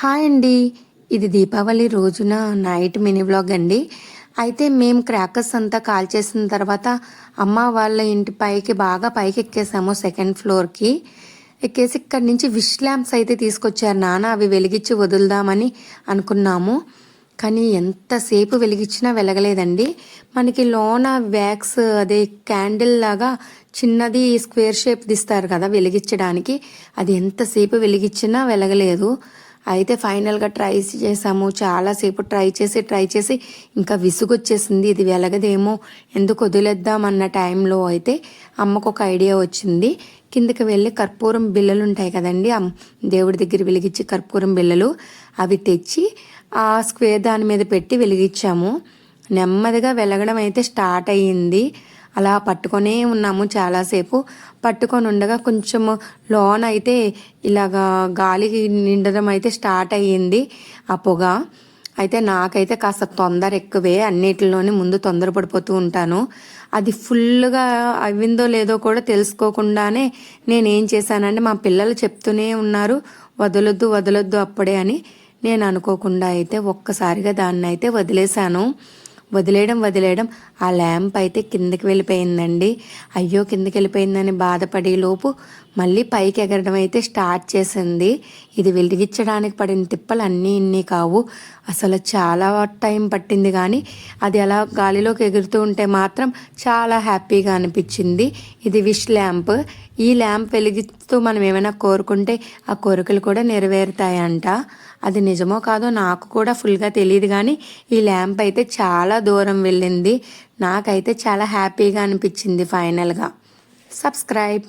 Hi అండి. ఇది దీపావళి రోజున నైట్ మినీ వ్లాగ్ అండి. అయితే మేము క్రాకర్స్ అంతా కాల్ చేసిన తర్వాత అమ్మ వాళ్ళ ఇంటి పైకి బాగా పైకి ఎక్కేసాము సెకండ్ ఫ్లోర్కి. ఎక్కేసి ఇక్కడి నుంచి విష్ ల్యాంప్స్ అయితే తీసుకొచ్చారు. నాన్న అవి వెలిగించి వదులుదామని అనుకున్నాము. కానీ ఎంతసేపు వెలిగించినా వెలగలేదండి. మనకి లోన వ్యాక్స్ అదే క్యాండిల్ లాగా చిన్నది స్క్వేర్ షేప్ తీస్తారు కదా వెలిగించడానికి. అది ఎంతసేపు వెలిగించినా వెలగలేదు. అయితే ఫైనల్గా ట్రై చేసాము. చాలాసేపు ట్రై చేసి ట్రై చేసి ఇంకా విసుగొచ్చేసింది. ఇది వెలగదేమో ఎందుకు వదిలేద్దాం అన్న టైంలో అయితే అమ్మకు ఒక ఐడియా వచ్చింది. కిందకి వెళ్ళి కర్పూరం బిళ్ళలు ఉంటాయి కదండి దేవుడి దగ్గర వెలిగించి కర్పూరం బిళ్ళలు అవి తెచ్చి ఆ స్క్వేర్ దాని మీద పెట్టి వెలిగించాము. నెమ్మదిగా వెలగడం అయితే స్టార్ట్ అయ్యింది. అలా పట్టుకొనే ఉన్నాము చాలాసేపు. పట్టుకొని ఉండగా కొంచెం లోన్ అయితే ఇలాగా గాలికి నిండడం అయితే స్టార్ట్ అయ్యింది ఆ పొగ. అయితే నాకైతే కాస్త తొందర ఎక్కువే అన్నిటిలోనే ముందు తొందరపడిపోతూ ఉంటాను. అది ఫుల్గా అవిందో లేదో కూడా తెలుసుకోకుండానే నేనేం చేశానంటే మా పిల్లలు చెప్తూనే ఉన్నారు వదలొద్దు వదలొద్దు అప్పుడే అని. నేను అనుకోకుండా అయితే ఒక్కసారిగా దాన్ని అయితే వదిలేశాను. వదిలేయడం వదిలేయడం. ఆ ల్యాంప్ అయితే కిందకి వెళ్ళిపోయిందండి. అయ్యో కిందకి వెళ్ళిపోయిందని బాధపడే లోపు మళ్ళీ పైకి ఎగరడం అయితే స్టార్ట్ చేసింది. ఇది వెలిగించడానికి పడిన తిప్పలు అన్నీ ఇన్ని కావు. అసలు చాలా టైం పట్టింది కానీ అది అలా గాలిలోకి ఎగురుతూ ఉంటే మాత్రం చాలా హ్యాపీగా అనిపించింది. ఇది విష్ ల్యాంప్. ఈ ల్యాంప్ వెలిగిస్తూ మనం ఏమైనా కోరుకుంటే ఆ కోరికలు కూడా నెరవేరుతాయంట. అది నిజమో కాదో నాకు కూడా ఫుల్గా తెలియదు కానీ ఈ ల్యాంప్ అయితే చాలా దూరం వెళ్ళింది. నాకైతే చాలా హ్యాపీగా అనిపించింది ఫైనల్గా. సబ్స్క్రైబ్.